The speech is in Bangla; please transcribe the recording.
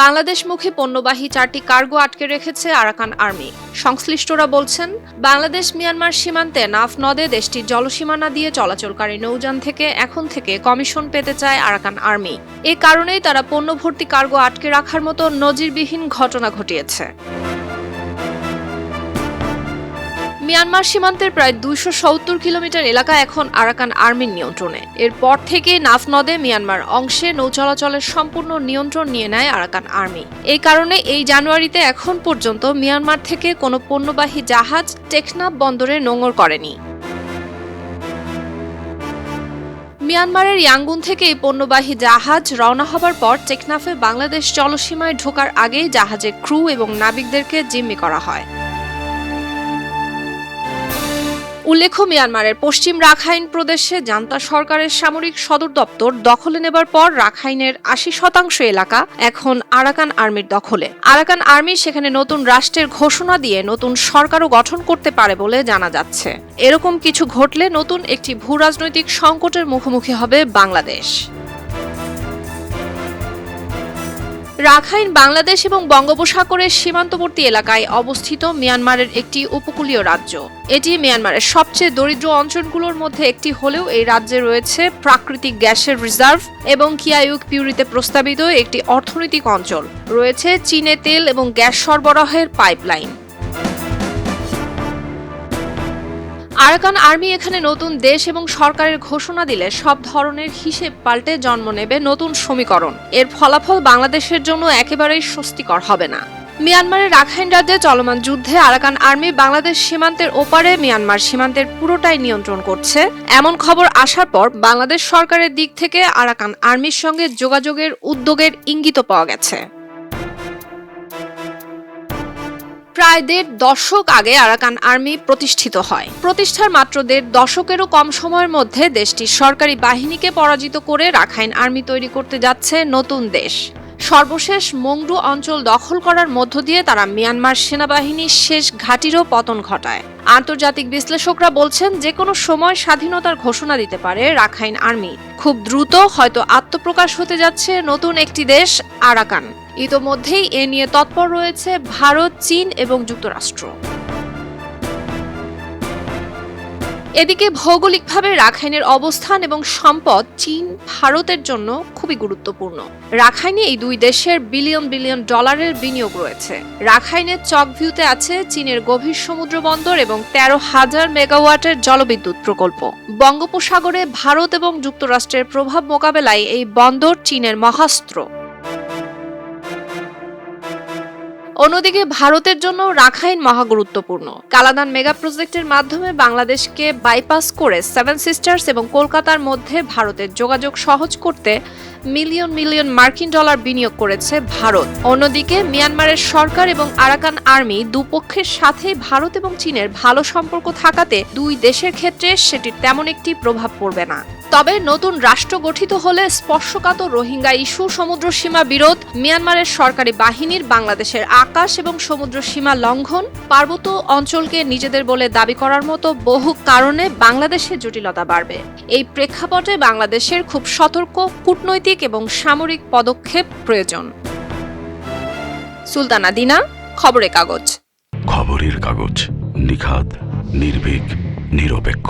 বাংলাদেশমুখী পণ্যবাহী চারটি কার্গো আটকে রেখেছে আরাকান আর্মি। সংশ্লিষ্টরা বলছেন, বাংলাদেশ মিয়ানমার সীমান্তে নাফ নদে দেশটির জলসীমানা দিয়ে চলাচলকারী নৌযান থেকে এখন থেকে কমিশন পেতে চায় আরাকান আর্মি। এ কারণেই তারা পণ্য ভর্তি কার্গো আটকে রাখার মতো নজিরবিহীন ঘটনা ঘটিয়েছে। মিয়ানমার সীমান্তের প্রায় দুইশো সত্তর কিলোমিটার এলাকা এখন আরাকান আর্মির নিয়ন্ত্রণে। এরপর থেকে নাফ নদে মিয়ানমার অংশে নৌ চলাচলের সম্পূর্ণ নিয়ন্ত্রণ নিয়ে নেয় আরাকান আর্মি। এই কারণে এই জানুয়ারিতে এখন পর্যন্ত মিয়ানমার থেকে কোনো পণ্যবাহী জাহাজ টেকনাফ বন্দরে নোঙর করেনি। মিয়ানমারের ইয়াঙ্গুন থেকে এই পণ্যবাহী জাহাজ রওনা হবার পর টেকনাফে বাংলাদেশ জলসীমায় ঢোকার আগেই জাহাজের ক্রু এবং নাবিকদেরকে জিম্মি করা হয়। উল্লেখ্য, মিয়ানমারের পশ্চিম রাখাইন প্রদেশে জান্তা সরকারের সামরিক সদর দপ্তর দখলে নেবার পর রাখাইনের আশি শতাংশ এলাকা এখন আরাকান আর্মির দখলে। আরাকান আর্মি সেখানে নতুন রাষ্ট্রের ঘোষণা দিয়ে নতুন সরকারও গঠন করতে পারে বলে জানা যাচ্ছে। এরকম কিছু ঘটলে নতুন একটি ভূরাজনৈতিক সংকটের মুখোমুখি হবে বাংলাদেশ। রাখাইন, বাংলাদেশ এবং বঙ্গোপসাগরের সীমান্তবর্তী এলাকায় অবস্থিত মিয়ানমারের একটি উপকূলীয় রাজ্য। এটি মিয়ানমারের সবচেয়ে দরিদ্র অঞ্চলগুলোর মধ্যে একটি হলেও এই রাজ্যে রয়েছে প্রাকৃতিক গ্যাসের রিজার্ভ এবং কিয়ায়ুক পিউরিতে প্রস্তাবিত একটি অর্থনৈতিক অঞ্চল। রয়েছে চীনে তেল এবং গ্যাস সরবরাহের পাইপলাইন। আরাকান আর্মি এখানে নতুন দেশ এবং সরকারের ঘোষণা দিলে সব ধরনের হিসেব পাল্টে জন্ম নেবে নতুন সমীকরণ। এর ফলাফল বাংলাদেশের জন্য একেবারেই স্বস্তিকর হবে না। মিয়ানমারের রাখাইন রাজ্যে চলমান যুদ্ধে আরাকান আর্মি বাংলাদেশ সীমান্তের ওপারে মিয়ানমার সীমান্তের পুরোটাই নিয়ন্ত্রণ করছে। এমন খবর আসার পর বাংলাদেশ সরকারের দিক থেকে আরাকান আর্মির সঙ্গে যোগাযোগের উদ্যোগের ইঙ্গিত পাওয়া গেছে। প্রায় দেড় দশক আগে আরাকান আর্মি প্রতিষ্ঠিত হয়। প্রতিষ্ঠার মাত্র দেড় দশকেরও কম সময়ের মধ্যে দেশটির সরকারি বাহিনীকে পরাজিত করে রাখাইন আর্মি তৈরি করতে যাচ্ছে নতুন দেশ। সর্বশেষ মংডু অঞ্চল দখল করার মধ্য দিয়ে তারা মিয়ানমার সেনাবাহিনীর শেষ ঘাটিরও পতন ঘটায়। আন্তর্জাতিক বিশ্লেষকরা বলছেন যে কোনো সময় স্বাধীনতার ঘোষণা দিতে পারে রাখাইন আর্মি। খুব দ্রুত হয়তো আত্মপ্রকাশ হতে যাচ্ছে নতুন একটি দেশ, আরাকান। ইতোমধ্যেই এ নিয়ে তৎপর রয়েছে ভারত, চীন এবং যুক্তরাষ্ট্র। এদিকে ভৌগোলিকভাবে রাখাইনের অবস্থান এবং সম্পদ চীন, ভারতের জন্য খুবই গুরুত্বপূর্ণ। রাখাইনে এই দুই দেশের বিলিয়ন বিলিয়ন ডলারের বিনিয়োগ রয়েছে। রাখাইনের চকভিউতে আছে চীনের গভীর সমুদ্র বন্দর এবং তেরো হাজার মেগাওয়াটের জলবিদ্যুৎ প্রকল্প। বঙ্গোপসাগরে ভারত এবং যুক্তরাষ্ট্রের প্রভাব মোকাবেলায় এই বন্দর চীনের মহাস্ত্র। অন্যদিকে ভারতের জন্য রাখাইন মহা গুরুত্বপূর্ণ। কালাদান মেগা প্রজেক্টের মাধ্যমে বাংলাদেশকে বাইপাস করে সেভেন সিস্টার্স এবং কলকাতার মধ্যে ভারতের যোগাযোগ সহজ করতে মিলিয়ন মিলিয়ন মার্কিন ডলার বিনিয়োগ করেছে ভারত। অন্যদিকে মিয়ানমারের সরকার এবং আরাকান আর্মি দুপক্ষের সাথে ভারত এবং চীনের ভালো সম্পর্ক থাকাতে দুই দেশের ক্ষেত্রে সেটির তেমন একটি প্রভাব পড়বে না। তবে নতুন রাষ্ট্র গঠিত হলে স্পর্শকাতর রোহিঙ্গা ইস্যু, সমুদ্র সীমা বিরোধ, মিয়ানমারের সরকারি বাহিনীর, বাংলাদেশের আকাশ এবং সমুদ্র সীমা লঙ্ঘন, পার্বত্য অঞ্চলকে নিজেদের বলে দাবি করার মতো বহু কারণে বাংলাদেশের জটিলতা বাড়বে। এই প্রেক্ষাপটে বাংলাদেশের খুব সতর্ক, কূটনৈতিক এবং সামরিক পদক্ষেপ প্রয়োজন। সুলতানা দিনা, খবরের কাগজ। খবরের কাগজ নিখাত নির্ভীক, নিরপেক্ষ।